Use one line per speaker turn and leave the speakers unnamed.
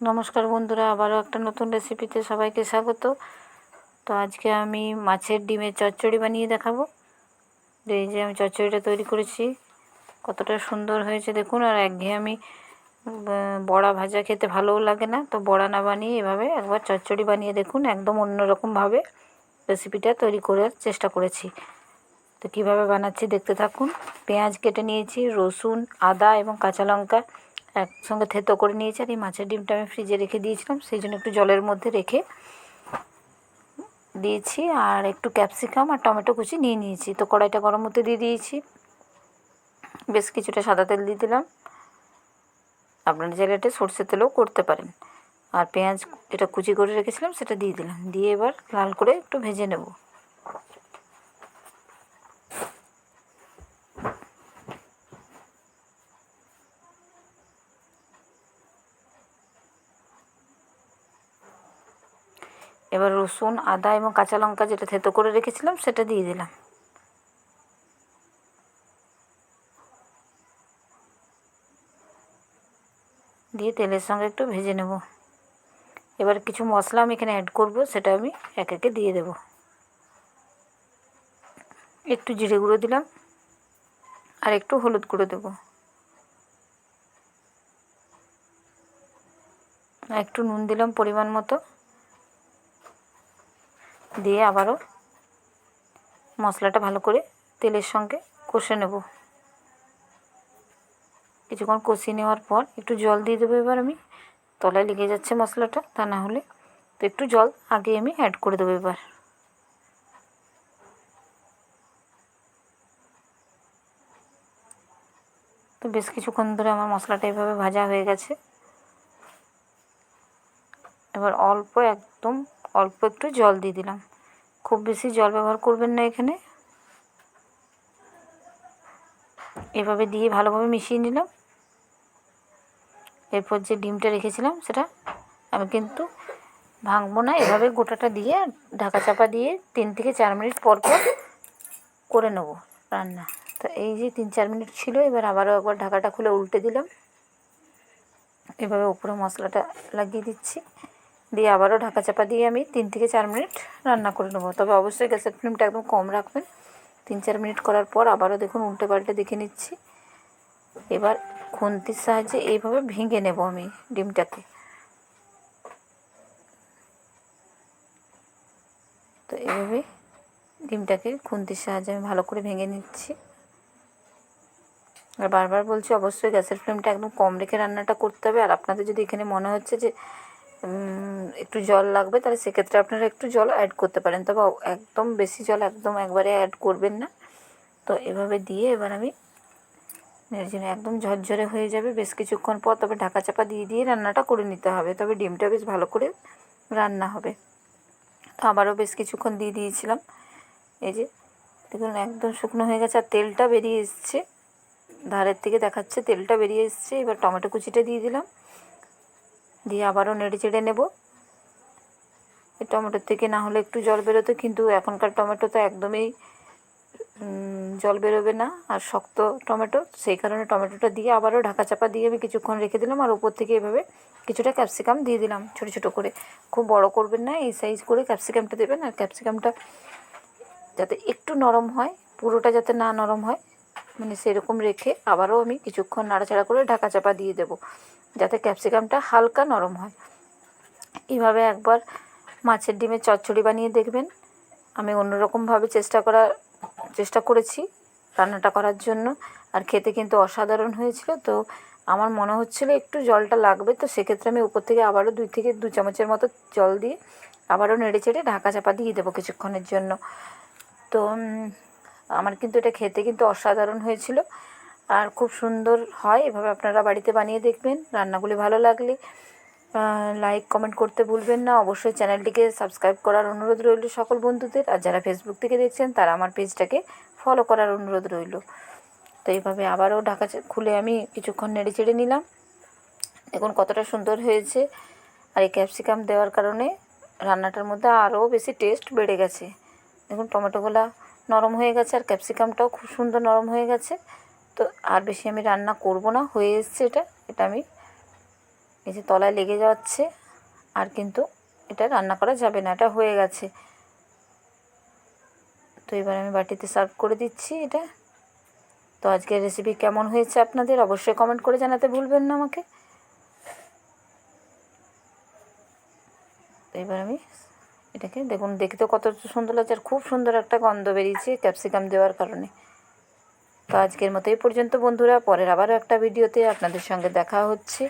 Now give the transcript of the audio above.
নমস্কার বন্ধুরা, আবারও একটা নতুন রেসিপিতে সবাইকে স্বাগত। তো আজকে আমি মাছের ডিমের চচ্চড়ি বানিয়ে দেখাবো। এই যে আমি চচ্চড়িটা তৈরি করেছি, কতটা সুন্দর হয়েছে দেখুন। আর একঘেয়ে আমি বড়া ভাজা খেতে ভালোও লাগে না। তো বড়া না বানিয়ে এভাবে একবার চচ্চড়ি বানিয়ে দেখুন, একদম অন্যরকমভাবে রেসিপিটা তৈরি করার চেষ্টা করেছি। তো কীভাবে বানাচ্ছি দেখতে থাকুন। পেঁয়াজ কেটে নিয়েছি, রসুন, আদা এবং কাঁচা লঙ্কা একসঙ্গে থেতো করে নিয়েছি আর এই মাছের ডিমটা আমি ফ্রিজে রেখে দিয়েছিলাম, সেই জন্য একটু জলের মধ্যে রেখে দিয়েছি আর একটু ক্যাপসিকাম আর টমেটো কুচি নিয়ে নিয়েছি। তো কড়াইটা গরম হতে দিয়ে দিয়েছি। বেশ কিছুটা সাদা তেল দিয়ে দিলাম। আপনারা চাইলে এটা সর্ষের তেলেও করতে পারেন। আর পেঁয়াজ এটা কুচি করে রেখেছিলাম সেটা দিয়ে দিলাম। দিয়ে এবার লাল করে একটু ভেজে নেব। এবার রসুন, আদা এবং কাঁচা লঙ্কা যেটা থেতো করে রেখেছিলাম, সেটা দিয়ে দিলাম। দিয়ে তেলের সঙ্গে একটু ভেজে নেব। এবার কিছু মশলা আমি এখানে অ্যাড করব, সেটা আমি এক একে দিয়ে দেব। একটু জিরে গুঁড়ো দিলাম, আর একটু হলুদ গুঁড়ো দেব। একটু নুন দিলাম পরিমাণ মতো। দিয়ে আবারও মশলাটা ভালো করে তেলের সঙ্গে কষে নেব। কিছুক্ষণ কষিয়ে নেওয়ার পর একটু জল দিয়ে দেবো এবার আমি। তলায় লেগে যাচ্ছে মশলাটা, তা না হলে তো একটু জল আগে আমি অ্যাড করে দেবো এবার। তো বেশ কিছুক্ষণ ধরে আমার মশলাটা এভাবে ভাজা হয়ে গেছে। এবার অল্প একদম অল্প একটু জল দিয়ে দিলাম। খুব বেশি জল ব্যবহার করবেন না এখানে। এভাবে দিয়ে ভালোভাবে মিশিয়ে নিলাম। এরপর যে ডিমটা রেখেছিলাম সেটা আমি কিন্তু ভাঙবো না। এভাবে গোটাটা দিয়ে ঢাকা চাপা দিয়ে তিন থেকে চার মিনিট পর পর করে নেব রান্না। তো এই যে তিন চার মিনিট ছিল, এবার আবারও একবার ঢাকাটা খুলে উল্টে দিলাম। এভাবে উপরে মশলাটা লাগিয়ে দিচ্ছি। দিয়ে আবারও ঢাকা চাপা দিয়ে আমি তিন থেকে চার মিনিট রান্না করে নেব। তবে অবশ্যই গ্যাসের ফ্লেমটা একদম কম রাখবেন। তিন চার মিনিট করার পর আবারও দেখুন উল্টে পাল্টে দেখে নিচ্ছি। এবার খুন্তির সাহায্যে এইভাবে ভেঙে নেব আমি ডিমটাকে। তো এইভাবে ডিমটাকে খুন্তির সাহায্যে আমি ভালো করে ভেঙে নিচ্ছি। আর বারবার বলছি, অবশ্যই গ্যাসের ফ্লেমটা একদম কম রেখে রান্নাটা করতে হবে। আর আপনাদের যদি এখানে মনে হচ্ছে যে একটু জল লাগবে, তাহলে সেক্ষেত্রে আপনারা একটু জল অ্যাড করতে পারেন। তবে একদম বেশি জল একদম একবারে অ্যাড করবেন না। তো এভাবে দিয়ে এবার আমি জন্য একদম ঝরঝরে হয়ে যাবে বেশ কিছুক্ষণ পর। তবে ঢাকা চাপা দিয়ে দিয়ে রান্নাটা করে নিতে হবে। তবে ডিমটা বেশ ভালো করে রান্না হবে। তো আবারও বেশ কিছুক্ষণ দিয়ে দিয়েছিলাম। এই যে, দেখুন একদম শুকনো হয়ে গেছে আর তেলটা বেরিয়ে এসছে। ধারের থেকে দেখাচ্ছে তেলটা বেরিয়ে এসছে। এবার টমেটো কুচিটা দিয়ে দিলাম। দিয়ে আবারও নেড়ে চেড়ে নেব। টমেটোর থেকে না হলে একটু জল বেরোতো, কিন্তু এখনকার টমেটো তো একদমই জল বেরোবে না আর শক্ত টমেটো। সেই কারণে টমেটোটা দিয়ে আবারও ঢাকা চাপা দিয়ে আমি কিছুক্ষণ রেখে দিলাম আর ওপর থেকে এভাবে কিছুটা ক্যাপসিকাম দিয়ে দিলাম ছোটো ছোটো করে। খুব বড় করবেন না, এই সাইজ করে ক্যাপসিকামটা দেবেন আর ক্যাপসিকামটা যাতে একটু নরম হয়, পুরোটা যাতে না নরম হয় মানে সেরকম রেখে আবারও আমি কিছুক্ষণ নাড়াচাড়া করে ঢাকা চাপা দিয়ে দেবো, যাতে ক্যাপসিকামটা হালকা নরম হয়। এইভাবে একবার মাছের ডিমের চচ্চড়ি বানিয়ে দেখবেন। আমি অন্যরকমভাবে চেষ্টা করার, চেষ্টা করেছি রান্নাটা করার জন্য। আর খেতে কিন্তু অসাধারণ হয়েছিল। তো আমার মনে হচ্ছিল একটু জলটা লাগবে। তো সেক্ষেত্রে আমি উপর থেকে আবারও দুই থেকে দু চামচের মতো জল দিয়ে আবারও নেড়ে চেড়ে ঢাকা চাপা দিয়ে দেবো কিছুক্ষণের জন্য। তো আমার কিন্তু এটা খেতে কিন্তু অসাধারণ হয়েছিল। আর খুব সুন্দর হয়। এভাবে আপনারা বাড়িতে বানিয়ে দেখবেন। রান্নাগুলি ভালো লাগলে লাইক কমেন্ট করতে ভুলবেন না। অবশ্যই চ্যানেলটিকে সাবস্ক্রাইব করার অনুরোধ রইল সকল বন্ধুদের। আর যারা ফেসবুক থেকে দেখছেন, তারা আমার পেজটাকে ফলো করার অনুরোধ রইল। তো এইভাবে আবারও ঢাকা খুলে আমি কিছুক্ষণ নেড়ে চেড়ে নিলাম। দেখুন কতটা সুন্দর হয়েছে। আর এই ক্যাপসিকাম দেওয়ার কারণে রান্নাটার মধ্যে আরও বেশি টেস্ট বেড়ে গেছে। দেখুন টমেটোগুলা নরম হয়ে গেছে আর ক্যাপসিকামটাও খুব সুন্দর নরম হয়ে গেছে। তো আর বেশি আমি রান্না করব না। হয়ে এসছে এটা। এটা আমি এই যে তলায় লেগে যাচ্ছে, আর কিন্তু এটা রান্না করা যাবে না, এটা হয়ে গেছে। তো এবার আমি বাটিতে সার্ভ করে দিচ্ছি এটা। তো আজকের রেসিপি কেমন হয়েছে আপনাদের অবশ্যই কমেন্ট করে জানাতে ভুলবেন না আমাকে। তো এবার আমি এটাকে, দেখুন, দেখতে কত সুন্দর লাগছে আর খুব সুন্দর একটা গন্ধ বেরিয়েছে ক্যাপসিকাম দেওয়ার কারণে। তো আজকের মতো এই পর্যন্ত বন্ধুরা, পরের আবারও একটা ভিডিওতে আপনাদের সঙ্গে দেখা হচ্ছে।